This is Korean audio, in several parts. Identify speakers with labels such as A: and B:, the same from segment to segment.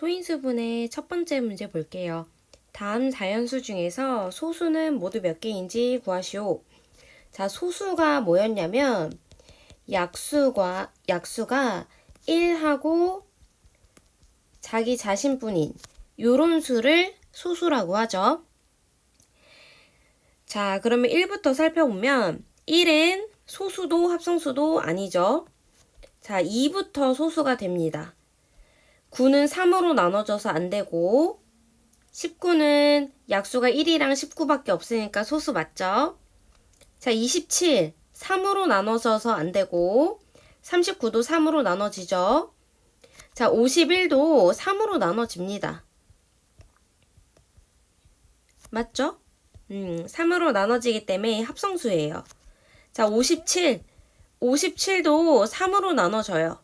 A: 소인수분의 첫 번째 문제 볼게요. 다음 자연수 중에서 소수는 모두 몇 개인지 구하시오. 자, 소수가 뭐였냐면 약수가 약수가 1하고 자기 자신뿐인 요런 수를 소수라고 하죠. 자, 그러면 1부터 살펴보면 1은 소수도 합성수도 아니죠. 자, 2부터 소수가 됩니다. 9는 3으로 나눠져서 안 되고 19는 약수가 1이랑 19밖에 없으니까 소수 맞죠? 자, 27 3으로 나눠져서 안 되고 39도 3으로 나눠지죠? 자, 51도 3으로 나눠집니다. 맞죠? 음, 3으로 나눠지기 때문에 합성수예요. 자, 57 57도 3으로 나눠져요.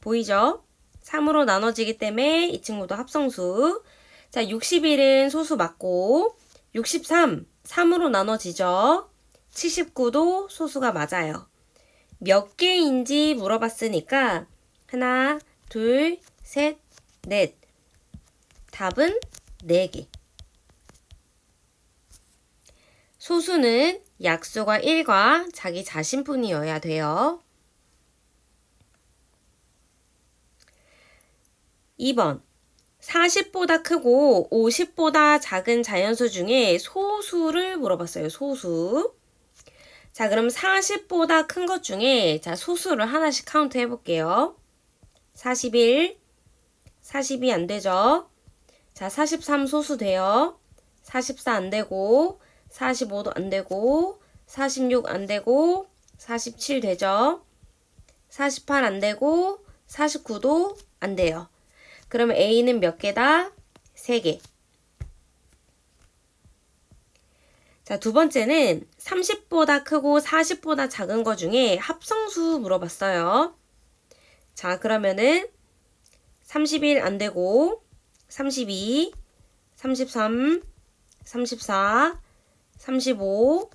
A: 보이죠? 3으로 나눠지기 때문에 이 친구도 합성수. 자, 61은 소수 맞고, 63, 3으로 나눠지죠? 79도 소수가 맞아요. 몇 개인지 물어봤으니까, 하나, 둘, 셋, 넷. 답은 4개. 소수는 약수가 1과 자기 자신뿐이어야 돼요. 2번. 40보다 크고 50보다 작은 자연수 중에 소수를 물어봤어요. 소수. 자, 그럼 40보다 큰 것 중에 자, 소수를 하나씩 카운트 해 볼게요. 41, 42 안 되죠? 자, 43 소수 돼요. 44 안 되고, 45도 안 되고, 46 안 되고, 47 되죠? 48 안 되고, 49도 안 돼요. 그러면 A는 몇 개다? 3개. 자, 두 번째는 30보다 크고 40보다 작은 거 중에 합성수 물어봤어요. 자, 그러면은 31 안 되고 32, 33, 34, 35,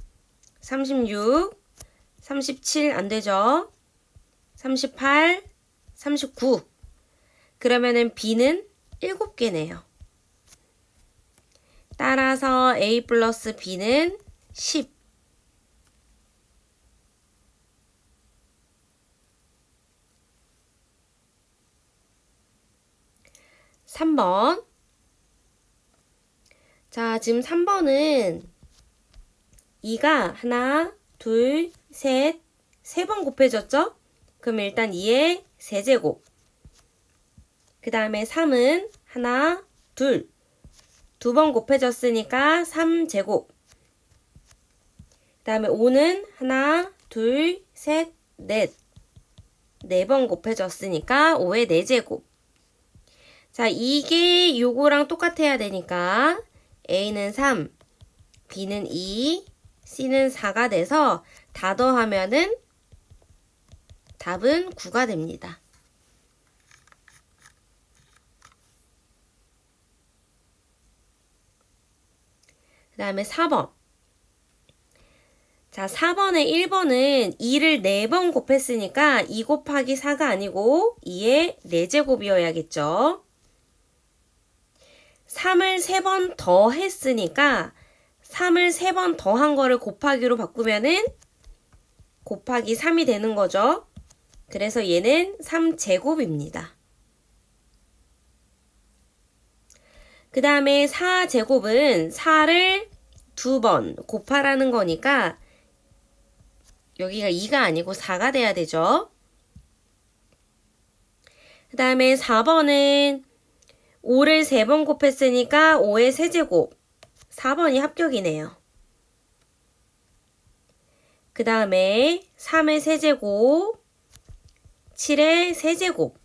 A: 36, 37 안 되죠? 38, 39. 그러면은 B는 7개네요. 따라서 A 플러스 B는 10. (3번) 자, 지금 3번은 2가 하나, 둘, 셋, 세 번 곱해졌죠? 그럼 일단 2의 세제곱. 그 다음에 3은 하나, 둘. 두 번 곱해졌으니까 3제곱. 그 다음에 5는 하나, 둘, 셋, 넷. 네 번 곱해졌으니까 5의 4제곱. 자, 이게 요거랑 똑같아야 되니까 A는 3, B는 2, C는 4가 돼서 다 더하면은 답은 9가 됩니다. 그 다음에 4번. 자, 4번에 1번은 2를 4번 곱했으니까 2 곱하기 4가 아니고 2의 4제곱이어야겠죠. 3을 3번 더 했으니까 3을 3번 더 한 거를 곱하기로 바꾸면은 곱하기 3이 되는 거죠. 그래서 얘는 3제곱입니다. 그 다음에 4제곱은 4를 두 번 곱하라는 거니까 여기가 2가 아니고 4가 돼야 되죠. 그 다음에 4번은 5를 3번 곱했으니까 5의 세제곱 4번이 합격이네요. 그 다음에 3의 세제곱 7의 세제곱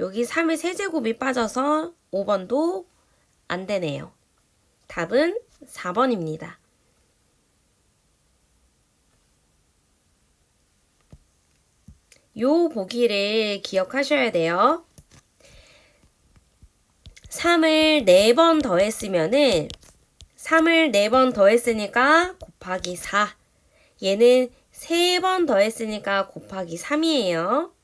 A: 여기 3의 세제곱이 빠져서 5번도 안 되네요. 답은 4번입니다. 요 보기를 기억하셔야 돼요. 3을 4번 더했으면은 3을 4번 더했으니까 곱하기 4. 얘는 3번 더했으니까 곱하기 3이에요.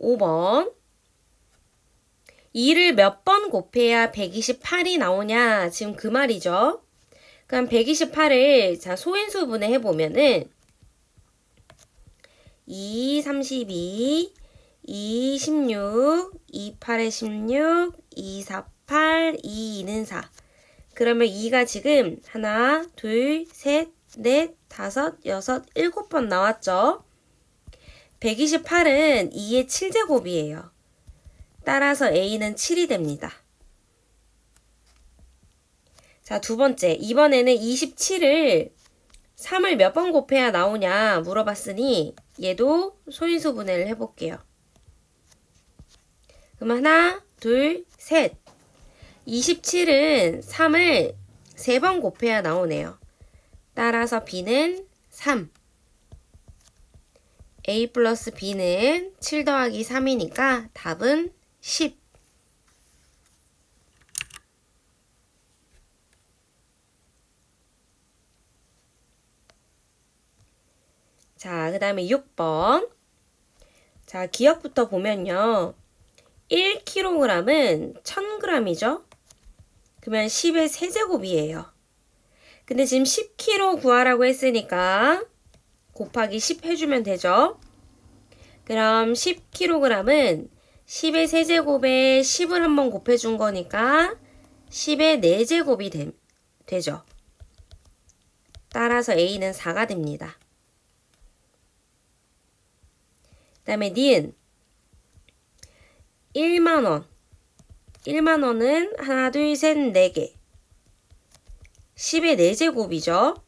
A: 5번. 2를 몇 번 곱해야 128이 나오냐? 지금 그 말이죠. 그럼 128을 자 소인수 분해 해보면은 2, 32, 2, 16, 2, 8에 16, 2, 4, 8, 2, 2는 4. 그러면 2가 지금 하나, 둘, 셋, 넷, 다섯, 여섯, 일곱 번 나왔죠? 128은 2의 7제곱이에요. 따라서 A는 7이 됩니다. 자, 두 번째. 이번에는 27을 3을 몇 번 곱해야 나오냐 물어봤으니 얘도 소인수 분해를 해볼게요. 그럼 하나, 둘, 셋. 27은 3을 3번 곱해야 나오네요. 따라서 B는 3. A 플러스 B는 7 더하기 3이니까 답은 10. 자, 그 다음에 6번. 자, 기억부터 보면요. 1kg은 1000g이죠? 그러면 10의 세제곱이에요. 근데 지금 10kg 구하라고 했으니까 곱하기 10 해주면 되죠? 그럼 10kg은 10의 세제곱에 10을 한번 곱해준 거니까 10의 4제곱이 되, 되죠. 따라서 A는 4가 됩니다. 그 다음에 니은 1만원 1만원은 하나 둘셋 4개 10의 4제곱이죠.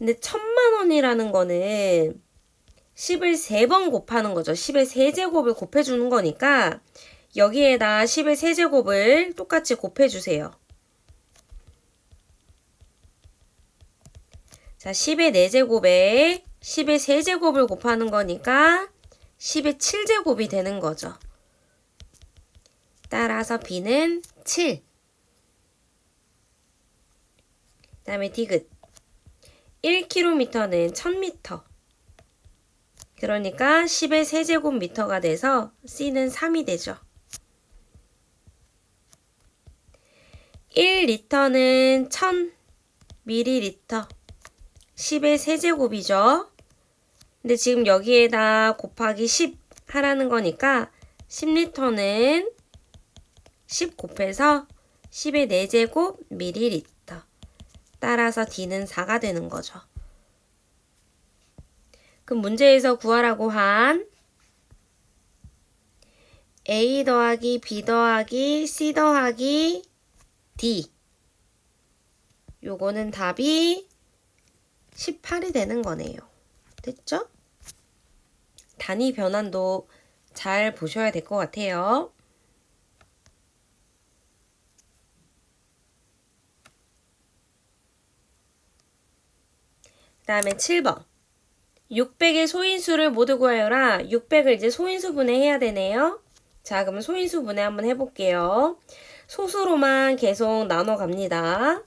A: 근데 1000만원이라는 거는 10을 3번 곱하는 거죠. 10의 3제곱을 곱해주는 거니까 여기에다 10의 3제곱을 똑같이 곱해주세요. 자, 10의 4제곱에 10의 3제곱을 곱하는 거니까 10의 7제곱이 되는 거죠. 따라서 B는 7. 그 다음에 디귿. 1km는 1000m. 그러니까 10의 세제곱미터가 돼서 C는 3이 되죠. 1리터는 1000ml. 10의 세제곱이죠. 근데 지금 여기에다 곱하기 10 하라는 거니까 10리터는 10 곱해서 10의 4제곱 ml. 따라서 D는 4가 되는 거죠. 그럼 문제에서 구하라고 한 A 더하기 B 더하기 C 더하기 D 요거는 답이 18이 되는 거네요. 됐죠? 단위 변환도 잘 보셔야 될 것 같아요. 다음에 7번. 600의 소인수를 모두 구하여라. 600을 이제 소인수 분해해야 되네요. 자, 그러면 소인수 분해 한번 해볼게요. 소수로만 계속 나눠 갑니다.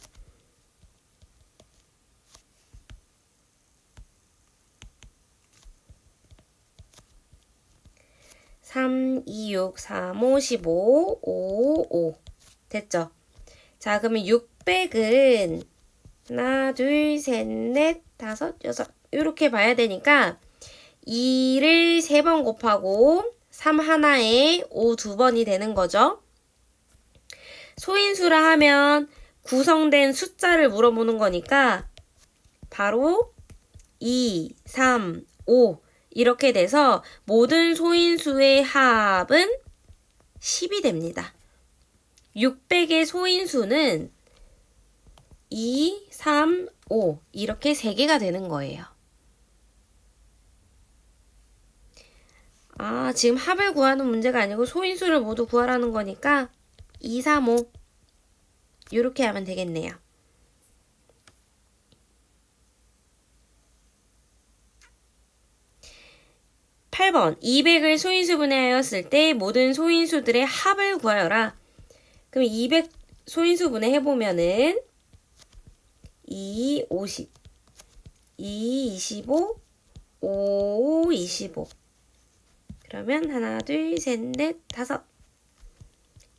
A: 3, 2, 6, 3, 5, 15, 5, 5. 됐죠? 자, 그러면 600은 하나, 둘, 셋, 넷, 다섯, 여섯. 이렇게 봐야 되니까 2를 3번 곱하고 3 하나에 5두 번이 되는 거죠. 소인수라 하면 구성된 숫자를 물어보는 거니까 바로 2, 3, 5 이렇게 돼서 모든 소인수의 합은 10이 됩니다. 600의 소인수는 2, 3, 5 이렇게 3개가 되는 거예요. 아, 지금 합을 구하는 문제가 아니고 소인수를 모두 구하라는 거니까 2, 3, 5 이렇게 하면 되겠네요. (8번) 200을 소인수 분해하였을 때 모든 소인수들의 합을 구하여라. 그럼 200 소인수 분해해보면은 2, 50, 2, 25, 5, 25. 그러면 하나, 둘, 셋, 넷, 다섯.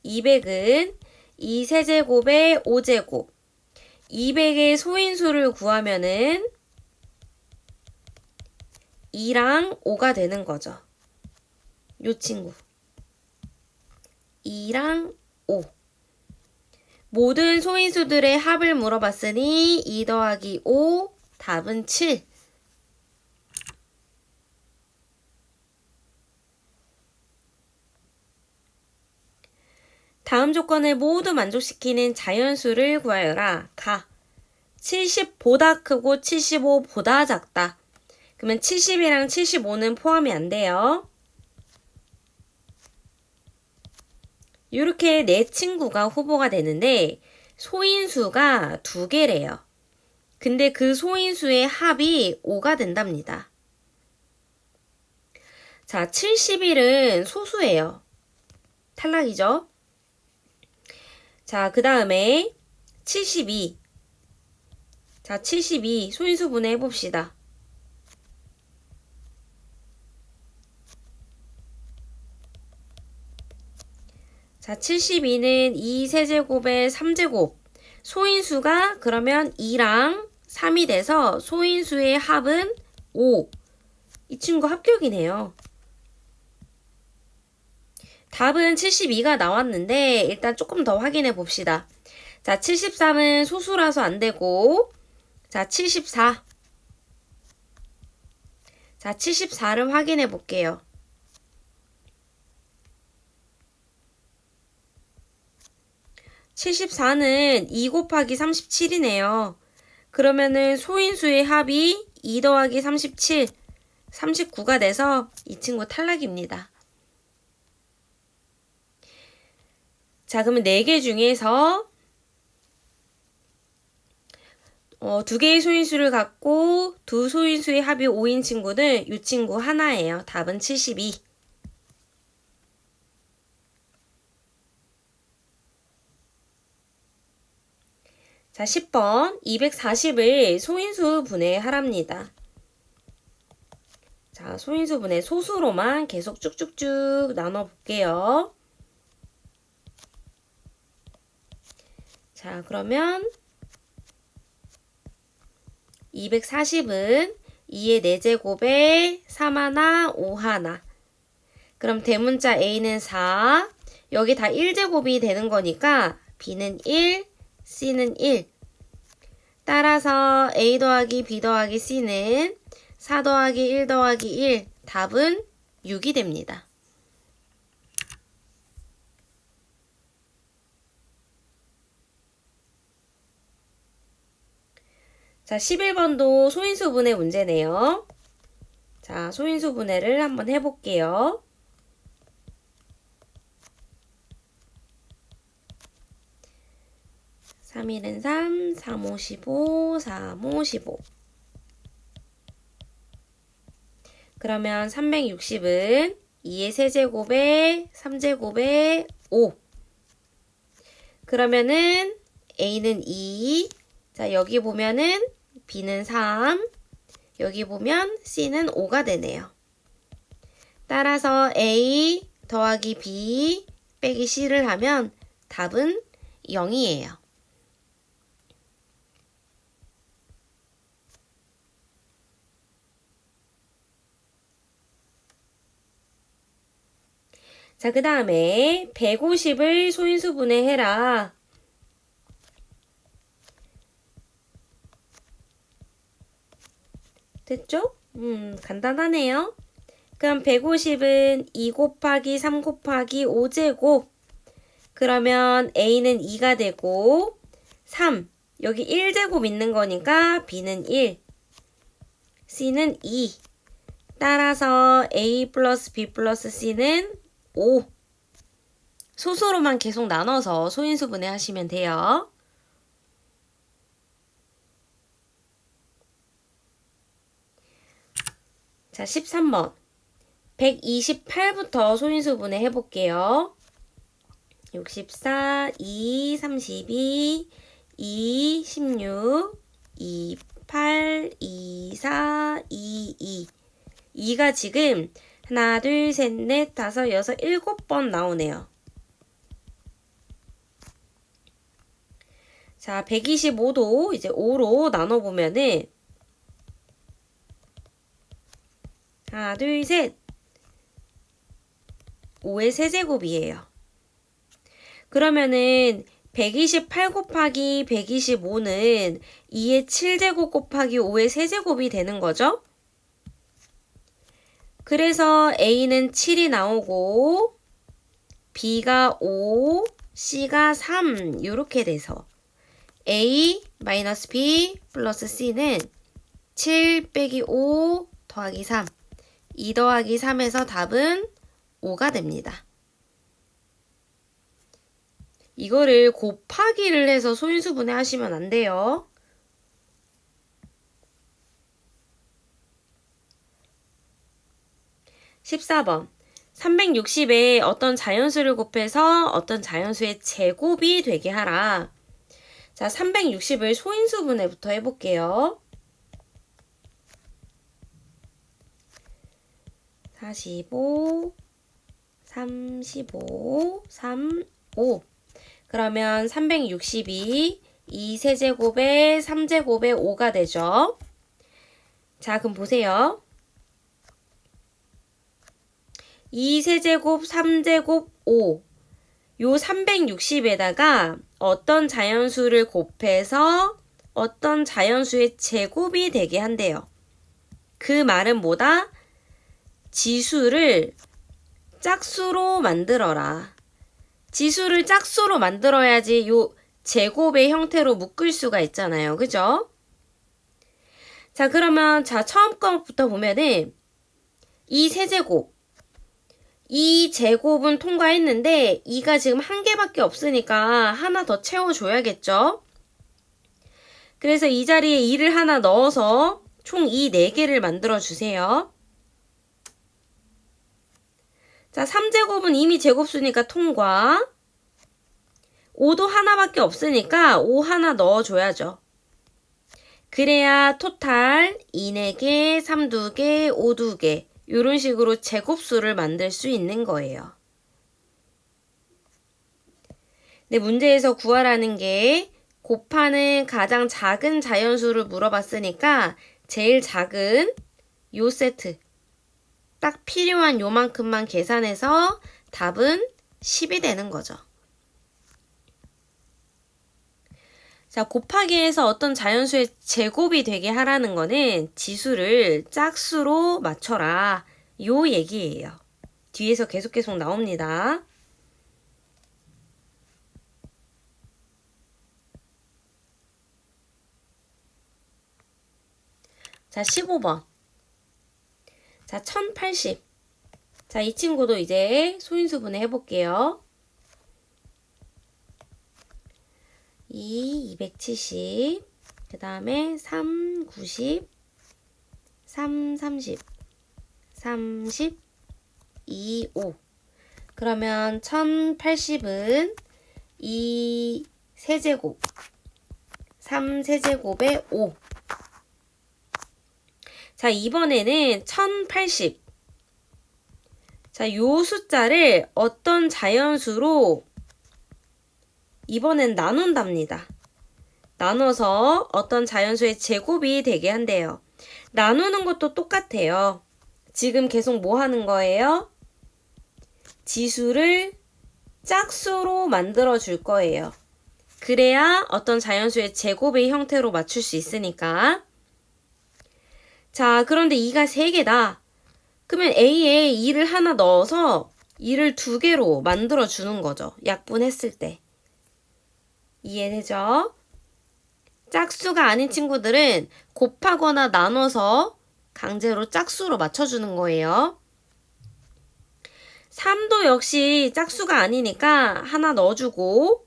A: 200은 2세제곱에 5제곱. 200의 소인수를 구하면은 2랑 5가 되는 거죠. 요 친구. 2랑 5. 모든 소인수들의 합을 물어봤으니 2 더하기 5 답은 7. 다음 조건을 모두 만족시키는 자연수를 구하여라. 가. 70보다 크고 75보다 작다. 그러면 70이랑 75는 포함이 안 돼요. 이렇게 네 친구가 후보가 되는데 소인수가 두 개래요. 근데 그 소인수의 합이 5가 된답니다. 자, 71은 소수예요. 탈락이죠. 자, 그 다음에 72. 자, 72 소인수분해 해봅시다. 자, 72는 2세제곱에 3제곱. 소인수가 그러면 2랑 3이 돼서 소인수의 합은 5. 이 친구 합격이네요. 답은 72가 나왔는데 일단 조금 더 확인해 봅시다. 자, 73은 소수라서 안 되고 자, 74. 자, 74를 확인해 볼게요. (74는) 2 곱하기 37이네요. 그러면은 소인수의 합이 2 더하기 37, 39가 돼서 이 친구 탈락입니다. 자, 그러면 4개 중에서 어, 두 개의 소인수를 갖고 두 소인수의 합이 5인 친구는 이 친구 하나예요. 답은 72. 자, 10번 240을 소인수 분해하랍니다. 자, 소인수 분해 소수로만 계속 쭉쭉쭉 나눠 볼게요. 자, 그러면 240은 2의 4제곱에 3 하나, 5 하나. 그럼 대문자 A는 4. 여기 다 1제곱이 되는 거니까 B는 1, C는 1. 따라서 A 더하기 B 더하기 C는 4 더하기 1 더하기 1. 답은 6이 됩니다. 자, 11번도 소인수 분해 문제네요. 자, 소인수 분해를 한번 해볼게요. 3일은 3, 3, 5, 15, 3, 5, 15. 그러면 360은 2의 세제곱에 3제곱에 5. 그러면은 A는 2. 자, 여기 보면은 B는 3. 여기 보면 C는 5가 되네요. 따라서 A 더하기 B 빼기 C를 하면 답은 0이에요. 자, 그 다음에 150을 소인수분해 해라. 됐죠? 음, 간단하네요. 그럼 150은 2 곱하기 3 곱하기 5제곱. 그러면 A는 2가 되고 3. 여기 1제곱 있는 거니까 B는 1. C는 2. 따라서 A 플러스 B 플러스 C는 5. 소수로만 계속 나눠서 소인수 분해 하시면 돼요. 자, 13번. 128부터 소인수 분해 해 볼게요. 64, 2, 32, 2, 16, 2, 8, 2, 4, 2, 2. 2가 지금 하나, 둘, 셋, 넷, 다섯, 여섯, 일곱 번 나오네요. 자, 125도 이제 5로 나눠보면은 하나, 둘, 셋. 5의 세제곱이에요. 그러면은 128 곱하기 125는 2의 7제곱 곱하기 5의 세제곱이 되는 거죠? 그래서 A는 7이 나오고 B가 5, C가 3 이렇게 돼서 A 마이너스 B 플러스 C는 7 빼기 5 더하기 3 2 더하기 3에서 답은 5가 됩니다. 이거를 곱하기를 해서 소인수분해 하시면 안 돼요. (14번) 360에 어떤 자연수를 곱해서 어떤 자연수의 제곱이 되게 하라. 자, 360을 소인수분해부터 해볼게요. 45, 35, 3, 5. 그러면 362, 2세제곱에 3제곱에 5가 되죠. 자, 그럼 보세요. 2세제곱, 3제곱, 5. 요 360에다가 어떤 자연수를 곱해서 어떤 자연수의 제곱이 되게 한대요. 그 말은 뭐다? 지수를 짝수로 만들어라. 지수를 짝수로 만들어야지 요 제곱의 형태로 묶을 수가 있잖아요. 그죠? 자, 그러면 자, 처음 거부터 보면은 이 세제곱 이 제곱은 통과했는데 2가 지금 한 개밖에 없으니까 하나 더 채워줘야겠죠? 그래서 이 자리에 2를 하나 넣어서 총이 4개를 만들어 주세요. 자, 3제곱은 이미 제곱수니까 통과. 5도 하나밖에 없으니까 5 하나 넣어줘야죠. 그래야 토탈 2, 4개, 3, 2개, 5, 2개 이런 식으로 제곱수를 만들 수 있는 거예요. 네, 문제에서 구하라는 게 곱하는 가장 작은 자연수를 물어봤으니까 제일 작은 요 세트 딱 필요한 요만큼만 계산해서 답은 10이 되는 거죠. 자, 곱하기 해서 어떤 자연수의 제곱이 되게 하라는 거는 지수를 짝수로 맞춰라. 요 얘기예요. 뒤에서 계속 계속 나옵니다. 자, 15번. 자, 1080. 자, 이 친구도 이제 소인수분해 해볼게요. 2, 270. 그 다음에 3, 90. 3, 30. 30. 2, 5. 그러면 1080은 2 세제곱. 3 세제곱에 5. 자, 이번에는 1080. 자, 요 숫자를 어떤 자연수로 이번엔 나눈답니다. 나눠서 어떤 자연수의 제곱이 되게 한대요. 나누는 것도 똑같아요. 지금 계속 뭐 하는 거예요? 지수를 짝수로 만들어 줄 거예요. 그래야 어떤 자연수의 제곱의 형태로 맞출 수 있으니까. 자, 그런데 2가 3개다. 그러면 A에 2를 하나 넣어서 2를 두 개로 만들어 주는 거죠. 약분했을 때. 이해되죠? 짝수가 아닌 친구들은 곱하거나 나눠서 강제로 짝수로 맞춰주는 거예요. 3도 역시 짝수가 아니니까 하나 넣어주고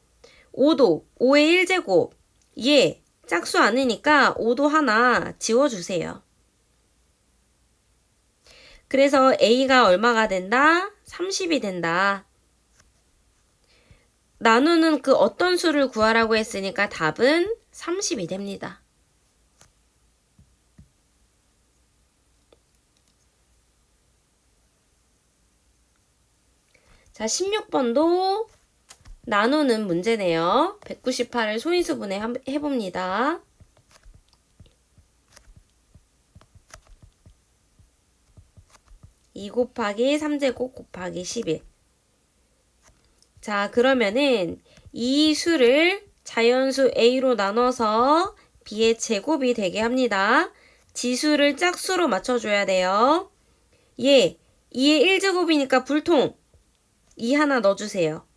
A: 5도 5의 1제곱 얘 짝수 아니니까 5도 하나 지워주세요. 그래서 A가 얼마가 된다? 30이 된다. 나누는 그 어떤 수를 구하라고 했으니까 답은 30이 됩니다. 자, 16번도 나누는 문제네요. 198을 소인수분해 함- 해봅니다. 이 곱하기 3제곱 곱하기 11. 자, 그러면은 이 수를 자연수 A로 나눠서 B의 제곱이 되게 합니다. 지수를 짝수로 맞춰줘야 돼요. 예, 2의 1제곱이니까 불통. 2 하나 넣어주세요.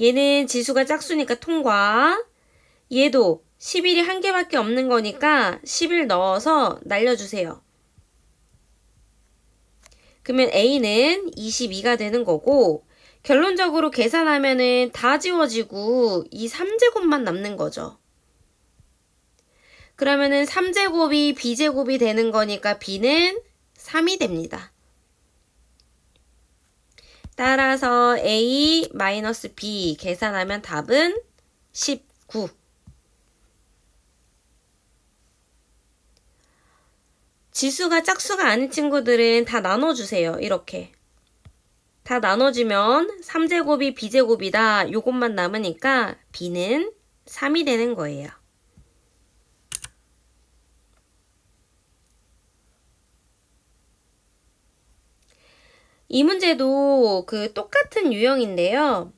A: 얘는 지수가 짝수니까 통과. 얘도 11이 한 개밖에 없는 거니까 11 넣어서 날려주세요. 그러면 A는 22가 되는 거고, 결론적으로 계산하면은 다 지워지고 이 3제곱만 남는 거죠. 그러면은 3제곱이 B제곱이 되는 거니까 B는 3이 됩니다. 따라서 A 마이너스 B 계산하면 답은 19. 지수가 짝수가 아닌 친구들은 다 나눠주세요. 이렇게. 다 나눠주면 3제곱이 B제곱이다. 요것만 남으니까 B는 3이 되는 거예요. 이 문제도 그 똑같은 유형인데요.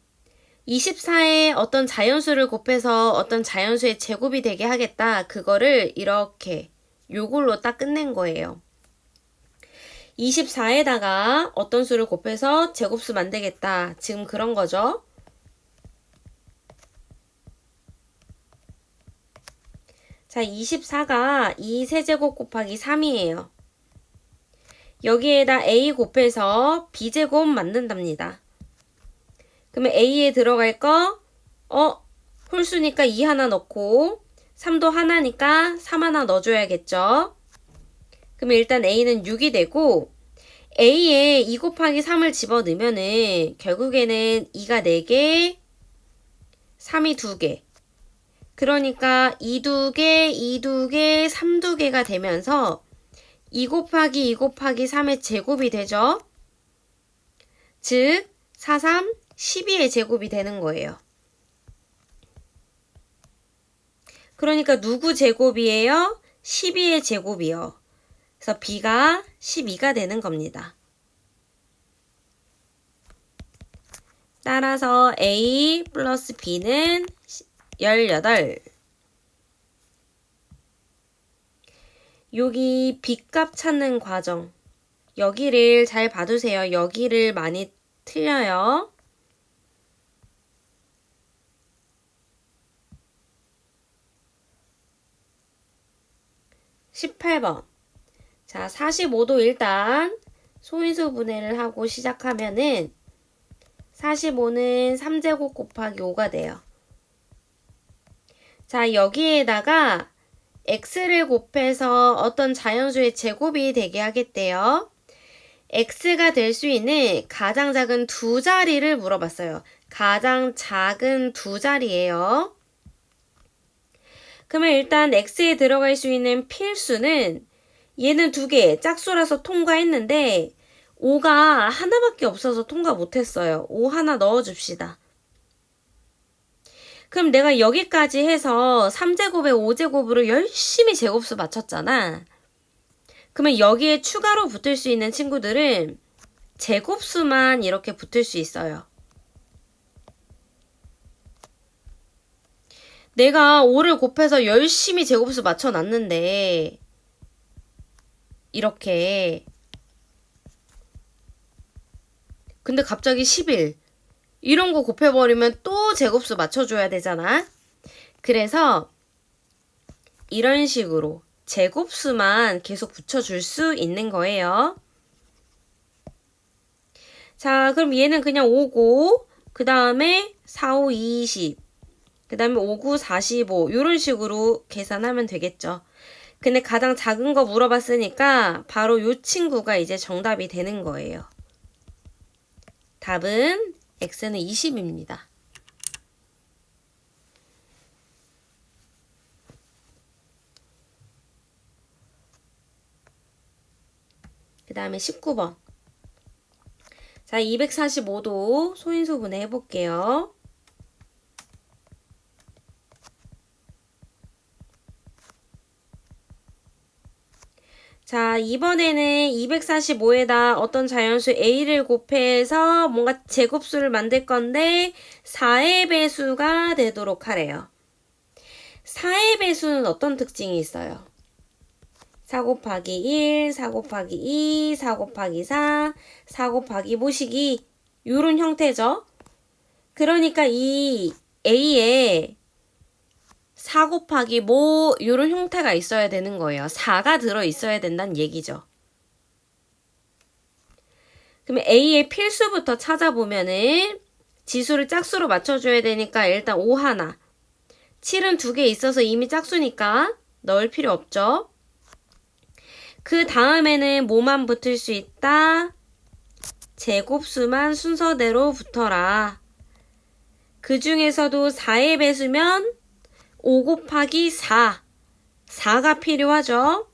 A: 24에 어떤 자연수를 곱해서 어떤 자연수의 제곱이 되게 하겠다. 그거를 이렇게 요걸로 딱 끝낸 거예요. 24에다가 어떤 수를 곱해서 제곱수 만들겠다. 지금 그런 거죠. 자, 24가 2 세제곱 곱하기 3이에요. 여기에다 a 곱해서 b제곱 만든답니다. 그러면 a에 들어갈 거, 어, 홀수니까 2 하나 넣고, 3도 하나니까 3 하나 넣어줘야겠죠. 그러면 일단 a는 6이 되고, a에 2 곱하기 3을 집어넣으면은, 결국에는 2가 4개, 3이 2개. 그러니까 2 2개, 2 2개, 3 2개가 되면서, 2 곱하기 2 곱하기 3의 제곱이 되죠. 즉, 4, 3, 12의 제곱이 되는 거예요. 그러니까 누구 제곱이에요? 12의 제곱이요. 그래서 b가 12가 되는 겁니다. 따라서 a 플러스 b는 18. 여기 B값 찾는 과정. 여기를 잘 봐두세요. 여기를 많이 틀려요. (18번) 자 (45도) 일단 소인수 분해를 하고 시작하면은 (45는) (3제곱) 곱하기 (5가) 돼요 자 여기에다가 x를 곱해서 어떤 자연수의 제곱이 되게 하겠대요. x가 될 수 있는 가장 작은 두 자리를 물어봤어요. 가장 작은 두 자리예요. 그러면 일단 x에 들어갈 수 있는 필수는 얘는 두 개, 짝수라서 통과했는데 5가 하나밖에 없어서 통과 못했어요. 5 하나 넣어줍시다. 그럼 내가 여기까지 해서 3제곱에 5제곱으로 열심히 제곱수 맞췄잖아. 그러면 여기에 추가로 붙을 수 있는 친구들은 제곱수만 이렇게 붙을 수 있어요. 내가 5를 곱해서 열심히 제곱수 맞춰놨는데 이렇게 근데 갑자기 11 이런 거 곱해버리면 또 제곱수 맞춰줘야 되잖아. 그래서 이런 식으로 제곱수만 계속 붙여줄 수 있는 거예요. 자, 그럼 얘는 그냥 5고, 그 다음에 4, 5, 20, 그 다음에 5, 9, 45, 이런 식으로 계산하면 되겠죠. 근데 가장 작은 거 물어봤으니까 바로 이 친구가 이제 정답이 되는 거예요. 답은 x는 20입니다. 그 다음에 19번. 자, 245도 소인수분해 해볼게요. 자, 이번에는 245에다 어떤 자연수 A를 곱해서 뭔가 제곱수를 만들 건데 4의 배수가 되도록 하래요. 4의 배수는 어떤 특징이 있어요? 4 곱하기 1, 4 곱하기 2, 4 곱하기 4, 4 곱하기 모시기 요런 형태죠. 그러니까 이 A에 4 곱하기 뭐 요런 형태가 있어야 되는 거예요. 4가 들어 있어야 된다는 얘기죠. 그러면 A의 필수부터 찾아보면은 지수를 짝수로 맞춰줘야 되니까 일단 5 하나. 7은 두 개 있어서 이미 짝수니까 넣을 필요 없죠. 그 다음에는 뭐만 붙을 수 있다? 제곱수만 순서대로 붙어라. 그 중에서도 4의 배수면 5 곱하기 4. 4가 필요하죠?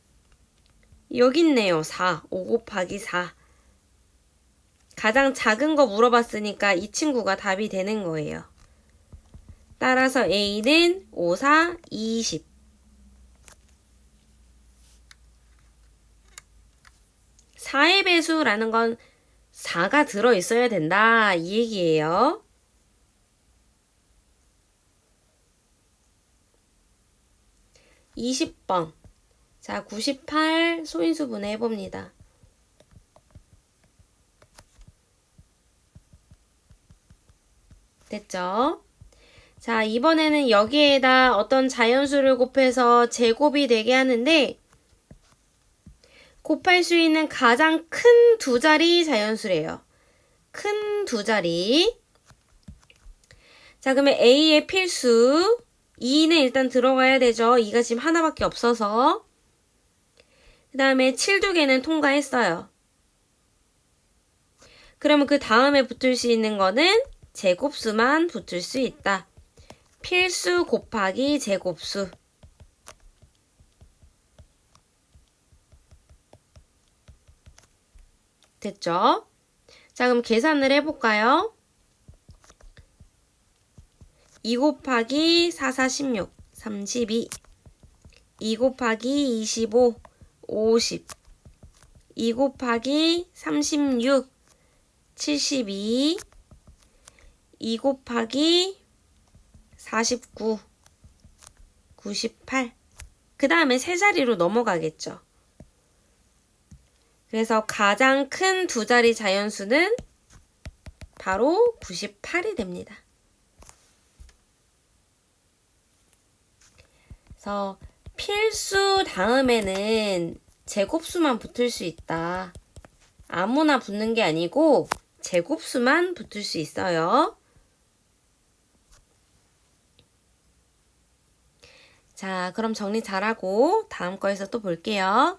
A: 여기 있네요. 4. 5 곱하기 4. 가장 작은 거 물어봤으니까 이 친구가 답이 되는 거예요. 따라서 A는 5, 4, 20. 사의 배수라는 건 4가 들어 있어야 된다. 이 얘기예요. 이십 번 자, 98 소인수분해 해봅니다. 됐죠? 자, 이번에는 여기에다 어떤 자연수를 곱해서 제곱이 되게 하는데, 곱할 수 있는 가장 큰 두 자리 자연수래요. 큰 두 자리. 자, 그러면 A의 필수 2는 일단 들어가야 되죠. 2가 지금 하나밖에 없어서. 그 다음에 7두 개는 통과했어요. 그러면 그 다음에 붙을 수 있는 거는 제곱수만 붙을 수 있다. 필수 곱하기 제곱수. 됐죠? 자, 그럼 계산을 해볼까요? 2 곱하기 4, 4, 16, 32. 2 곱하기 25, 50. 2 곱하기 36, 72. 2 곱하기 49, 98. 그 다음에 세 자리로 넘어가겠죠. 그래서 가장 큰 두 자리 자연수는 바로 98이 됩니다. 그래서 필수 다음에는 제곱수만 붙을 수 있다. 아무나 붙는 게 아니고 제곱수만 붙을 수 있어요. 자, 그럼 정리 잘하고 다음 거에서 또 볼게요.